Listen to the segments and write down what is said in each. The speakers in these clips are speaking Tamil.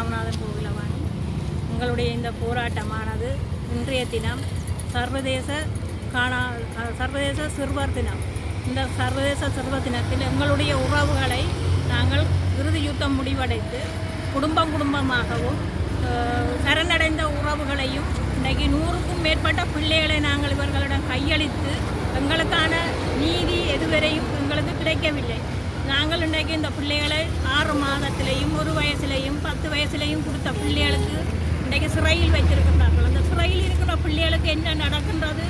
ராமநாதன் கோவிலவாணி உங்களுடைய இந்த போராட்டமானது இன்றைய தினம் சர்வதேச காணா சர்வதேச சிறுவர் தினம். இந்த சர்வதேச சிறுவர் தினத்தில் எங்களுடைய உறவுகளை நாங்கள் இறுதி யுத்தம் முடிவடைத்து குடும்பம் குடும்பமாகவும் சரணடைந்த உறவுகளையும் இன்றைக்கு நூறுக்கும் மேற்பட்ட பிள்ளைகளை நாங்கள் இவர்களிடம் கையளித்து எங்களுக்கான நீதி எதுவரையும் எங்களுக்கு கிடைக்கவில்லை. நாங்கள் இன்றைக்கு இந்த பிள்ளைகளை ஆறு மாதத்திலையும் ஒரு வயசுலையும் பத்து வயசுலையும் கொடுத்த பிள்ளைகளுக்கு இன்றைக்கு சிறையில் வைத்திருக்கின்றார்கள். அந்த சிறையில் இருக்கிற பிள்ளைகளுக்கு என்ன நடக்கின்றது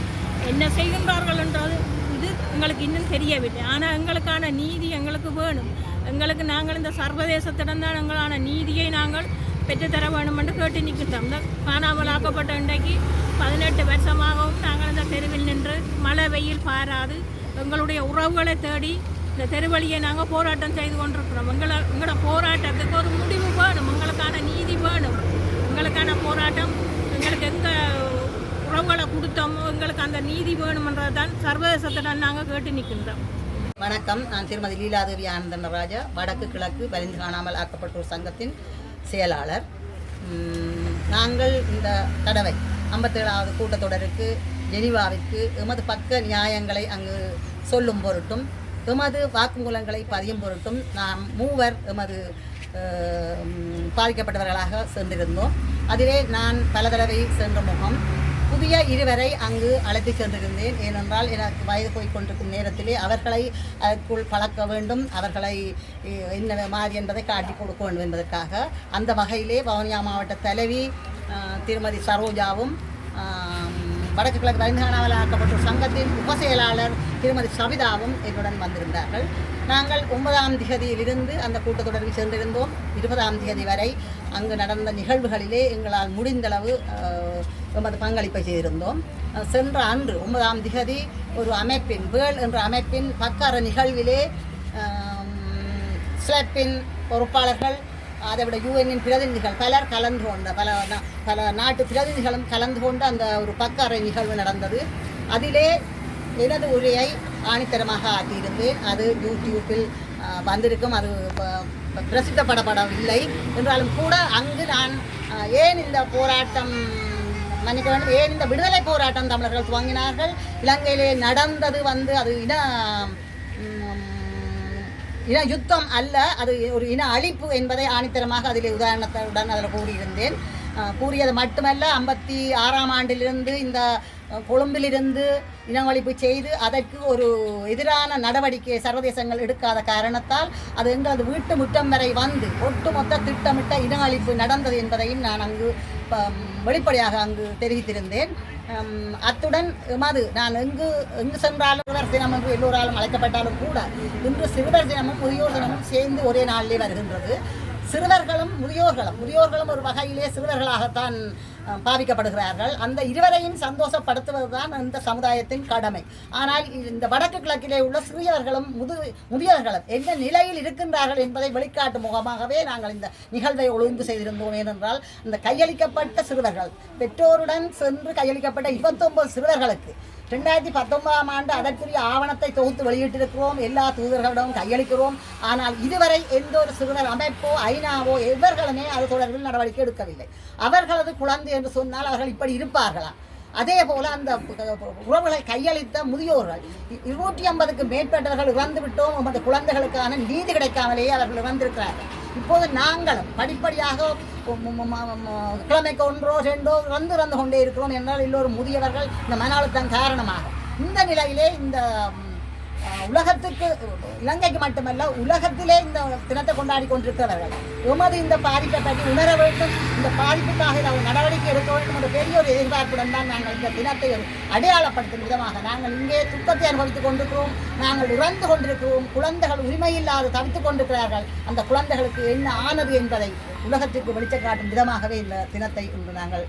என்ன செய்கின்றார்கள் என்றது இது எங்களுக்கு இன்னும் தெரியவில்லை. ஆனால் எங்களுக்கான நீதி எங்களுக்கு வேணும். எங்களுக்கு நாங்கள் இந்த சர்வதேசத்திடம் தான் எங்களான நீதியை நாங்கள் பெற்றுத்தர வேணும் என்று கேட்டு நிற்கின்றோம். இந்த காணாமலாக்கப்பட்ட இன்றைக்கு பதினெட்டு வருஷமாகவும் நாங்கள் இந்த தெருவில் நின்று மழை வெயில் பாராது எங்களுடைய உறவுகளை தேடி இந்த தெருவழியை நாங்கள் போராட்டம் செய்து கொண்டிருக்கிறோம். எங்களை எங்களோட போராட்டத்துக்கு ஒரு முடிவு வேணும். எங்களுக்கான நீதி வேணும். எங்களுக்கான போராட்டம் எங்களுக்கு எந்த உறவுகளை கொடுத்தோமோ எங்களுக்கு அந்த நீதி வேணுமன்றது தான் சர்வதேசத்திடம் நாங்கள் கேட்டு நிற்கின்றோம் வணக்கம். நான் திருமதி லீலாதேவி ஆனந்தன் ராஜா. வடக்கு கிழக்கு வலிந்து காணாமல் ஆக்கப்பட்டோர் சங்கத்தின் செயலாளர். நாங்கள் இந்த தடவை ஐம்பத்தேழாவது கூட்டத்தொடருக்கு ஜெனிவாவிற்கு எமது பக்க நியாயங்களை அங்கு சொல்லும் பொருட்டும் எமது வாக்குமூலங்களை பதியும் பொருட்டும் நாம் மூவர் எமது பாதிக்கப்பட்டவர்களாக சென்றிருந்தோம். அதிலே நான் பல தடவை சென்ற முகம். புதிய இருவரை அங்கு அழைத்து சென்றிருந்தேன். ஏனென்றால் எனக்கு வயது போய் கொண்டிருக்கும் நேரத்திலே அவர்களை அதற்குள் பழக்க வேண்டும். அவர்களை என்ன மாதிரி என்பதை காட்டி கொடுக்க வேண்டும் என்பதற்காக. அந்த வகையிலே வவுனியா மாவட்ட தலைவி திருமதி சரோஜாவும் வடக்கு கிழக்கு வரிந்துகாணாமல் ஆக்கப்பட்ட சங்கத்தின் உப செயலாளர் திருமதி சபிதாவும் என்னுடன் வந்திருந்தார்கள். நாங்கள் ஒன்பதாம் திகதியிலிருந்து அந்த கூட்டத்தொடரில் சென்றிருந்தோம் இருபதாம் திகதி வரை அங்கு நடந்த நிகழ்வுகளிலே எங்களால் முடிந்தளவு எமது பங்களிப்பை செய்திருந்தோம். சென்ற அன்று ஒன்பதாம் திகதி ஒரு அமைப்பின் வேள் என்ற அமைப்பின் பக்கார நிகழ்விலே ஸ்லேப்பின் பொறுப்பாளர்கள் அதை விட யூஎன்னின் பிரதிநிதிகள் பலர் கலந்து கொண்ட பல பல நாட்டு பிரதிநிதிகளும் கலந்து கொண்டு அந்த ஒரு பக்காரை நிகழ்வு நடந்தது. அதிலே எனது உரையை ஆணித்தரமாக ஆக்கியிருந்தேன் அது யூடியூப்பில் வந்திருக்கும். அது ப- பிரசித்தப்படப்படவில்லை. என்றாலும் கூட அங்கு நான் ஏன் இந்த போராட்டம் மன்னிக்க வேண்டும் ஏன் இந்த விடுதலை போராட்டம் தமிழர்கள் துவங்கினார்கள்? இலங்கையிலே நடந்தது வந்து அது இன இன யுத்தம் அல்ல அது ஒரு இன அழிப்பு என்பதை ஆணித்தரமாக அதில் உதாரணத்துடன் அதில் கூறியிருந்தேன். கூறியது மட்டுமல்ல ஐம்பத்தி ஆறாம் ஆண்டிலிருந்து இந்த கொழும்பிலிருந்து இனவழிப்பு செய்து அதற்கு ஒரு எதிரான நடவடிக்கை சர்வதேசங்கள் எடுக்காத காரணத்தால் அது எங்களது வீட்டு முற்றம் வரை வந்து ஒட்டுமொத்த திட்டமிட்ட இன அழிப்பு நடந்தது என்பதையும் நான் அங்கு ப- வெளிப்படையாக அங்கு தெரிவித்திருந்தேன். அத்துடன் எமது நான் எங்கு எங்கு சென்றாலும் சிறுவர் தினம் என்று எல்லோராலும் அழைக்கப்பட்டாலும் கூட இன்று சிறுவர் தினமும் முதியோர் தினமும் சேர்ந்து ஒரே நாளிலே வருகின்றது. சிறுவர்களும் முதியோர்களும் முதியோர்களும் ஒரு வகையிலே சிறுவர்களாகத்தான் பாவிக்கப்படுகிறார்கள். அந்த இருவரையும் சந்தோஷப்படுத்துவதுதான் இந்த சமுதாயத்தின் கடமை. ஆனால் இந்த வடக்கு கிழக்கிலே உள்ள சிறியவர்களும் முது முதியவர்களும் என்ன நிலையில் இருக்கின்றார்கள் என்பதை வெளிக்காட்டும் முகமாகவே நாங்கள் இந்த நிகழ்வை ஒழுங்கு செய்திருந்தோம். ஏனென்றால் இந்த கையளிக்கப்பட்ட சிறுவர்கள் பெற்றோருடன் சென்று கையளிக்கப்பட்ட இருபத்தொன்பது சிறுவர்களுக்கு ரெண்டாயிரத்தி பத்தொன்பதாம் ஆண்டு அதற்குரிய ஆவணத்தை தொகுத்து வெளியிட்டிருக்கிறோம். எல்லா தூதர்களிடமும் கையளிக்கிறோம். ஆனால் இதுவரை எந்த ஒரு சிறுவர் அமைப்போ ஐநாவோ எவர்களுமே அது தொடர்பில் நடவடிக்கை எடுக்கவில்லை. அவர்களது குழந்தை என்று சொன்னால் அவர்கள் இப்படி இருப்பார்களா அதே போல அந்த உறவுகளை கையளித்த முதியோர்கள் இருநூற்றி ஐம்பதுக்கு மேற்பட்டவர்கள் இறந்து விட்டோம் நமது குழந்தைகளுக்கான நீதி கிடைக்காமலேயே அவர்கள் இறந்திருக்கிறார்கள். இப்போது நாங்களும் படிப்படியாக கிழமைக்கு ஒன்றோ ரெண்டோ இறந்து இறந்து கொண்டே இருக்கிறோம் என்றால் எல்லோரும் முதியவர்கள் இந்த மன அழுத்தம் காரணமாக. இந்த நிலையிலே இந்த உலகத்துக்கு இலங்கைக்கு மட்டுமல்ல உலகத்திலே இந்த தினத்தை கொண்டாடி கொண்டிருக்கிறவர்கள். உமது இந்த பாதிப்பை பற்றி உணர வேண்டும். இந்த பாதிப்புக்காக ஏதாவது நடவடிக்கை எடுக்க வேண்டும் என்ற பெரிய ஒரு எதிர்பார்ப்புடன் தான் நாங்கள் இந்த தினத்தை அடையாளப்படுத்தும் விதமாக நாங்கள் இங்கே துக்கத்தை அனுபவித்துக் கொண்டிருக்கிறோம். நாங்கள் உறந்து கொண்டிருக்கிறோம். குழந்தைகள் உரிமையில்லாது தவித்துக் கொண்டிருக்கிறார்கள். அந்த குழந்தைகளுக்கு என்ன ஆனது என்பதை உலகத்திற்கு வெளிச்சம் காட்டும் விதமாகவே இந்த தினத்தை இன்று நாங்கள்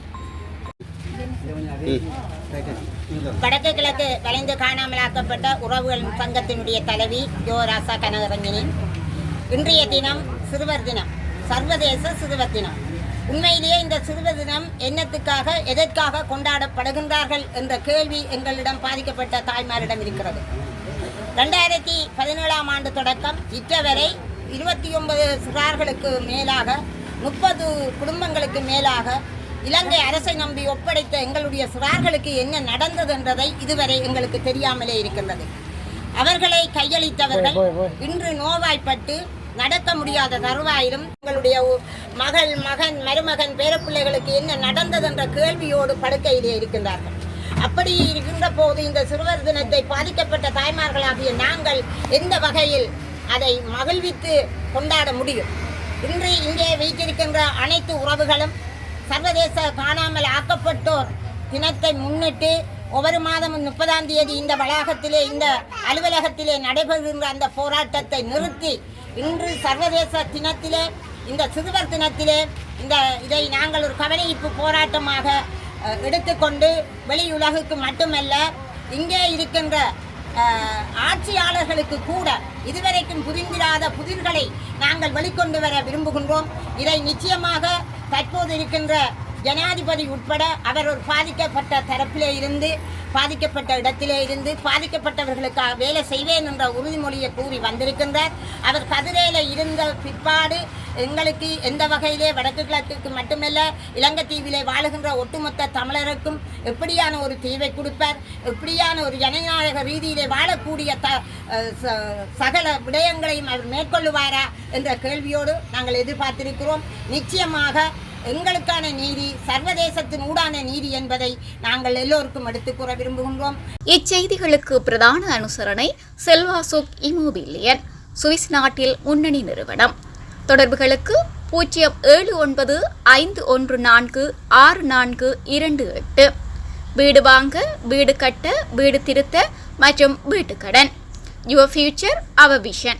வடக்கு கிழக்கு வளைந்து காணாமலாக்கப்பட்ட உறவுகள் சங்கத்தினுடைய தலைவி ஜோ ராசா இன்றைய தினம் சிறுவர் தினம் சர்வதேச சிறுவர் தினம். உண்மையிலேயே இந்த சிறுவர் தினம் என்னத்துக்காக எதற்காக கொண்டாடப்படுகின்றார்கள் என்ற கேள்வி எங்களிடம் பாதிக்கப்பட்ட தாய்மாரிடம் இருக்கிறது. ரெண்டாயிரத்தி பதினேழாம் ஆண்டு தொடக்கம் இற்றவரை இருபத்தி ஒன்பது சிறார்களுக்கு மேலாக முப்பது குடும்பங்களுக்கு மேலாக இலங்கை அரசை நம்பி ஒப்படைத்த எங்களுடைய சிறார்களுக்கு என்ன நடந்தது என்றதை இதுவரை எங்களுக்கு தெரியாமலே இருக்கின்றது. அவர்களை கையளித்தவர்கள் இன்று நோவாய்ப்பட்டு நடக்க முடியாத தருவாயிலும் எங்களுடைய மகள் மகன் மருமகன் பேரப்பிள்ளைகளுக்கு என்ன நடந்தது என்ற கேள்வியோடு படுக்கையிலே இருக்கின்றார்கள். அப்படி இருக்கின்ற போது இந்த சிறுவர் தினத்தை பாதிக்கப்பட்ட தாய்மார்களாகிய நாங்கள் எந்த வகையில் அதை மகிழ்வித்து கொண்டாட முடியும்? இன்று இங்கே வைத்திருக்கின்ற அனைத்து உறவுகளும் சர்வதேச காணாமல் ஆக்கப்பட்டோர் தினத்தை முன்னிட்டு ஒவ்வொரு மாதமும் முப்பதாம் தேதி இந்த வளாகத்திலே இந்த அலுவலகத்திலே நடைபெறுகின்ற அந்த போராட்டத்தை நிறுத்தி இன்று சர்வதேச தினத்திலே இந்த சிறுவர் தினத்திலே இந்த இதை நாங்கள் ஒரு கவனிப்பு போராட்டமாக எடுத்துக்கொண்டு வெளியுலகுக்கு மட்டுமல்ல இங்கே இருக்கின்ற ஆட்சியாளர்களுக்கு கூட இதுவரைக்கும் புரிந்திராத புதிர்களை நாங்கள் வெளிக்கொண்டு வர விரும்புகின்றோம். இதை நிச்சயமாக தற்போது இருக்கின்ற ஜனாதிபதி உட்பட அவர் ஒரு பாதிக்கப்பட்ட தரப்பிலே இருந்து பாதிக்கப்பட்ட இடத்திலே இருந்து பாதிக்கப்பட்டவர்களுக்காக வேலை செய்வேன் என்ற உறுதிமொழியை கூறி வந்திருக்கின்றார். அவர் கதிரையில் இருந்த பிற்பாடு எங்களுக்கு எந்த வகையிலே வடக்கு கிழக்குக்கு மட்டுமல்ல இலங்கை தீவிலே வாழுகின்ற ஒட்டுமொத்த தமிழருக்கும் எப்படியான ஒரு தீவை கொடுப்பார் எப்படியான ஒரு ஜனநாயக ரீதியிலே வாழக்கூடிய த ச- சகல விடயங்களையும் அவர் மேற்கொள்ளுவாரா என்ற கேள்வியோடு நாங்கள் எதிர்பார்த்திருக்கிறோம். நிச்சயமாக எங்களுக்கான நீதி சர்வதேசத்தின் ஊடான நீதி என்பதை நாங்கள் எல்லோருக்கும் எடுத்துக் கூற விரும்புகின்றோம். இச்செய்திகளுக்கு பிரதான அனுசரணை செல்வாசுக் இமோபிலியன் சுவிஸ் நாட்டில் முன்னணி நிறுவனம். தொடர்புகளுக்கு பூஜ்ஜியம் ஏழு ஒன்பது ஐந்து ஒன்று நான்கு ஆறு நான்கு இரண்டு எட்டு. வீடு வாங்க வீடு கட்ட வீடு திருத்த மற்றும் வீட்டுக்கடன். Your future our vision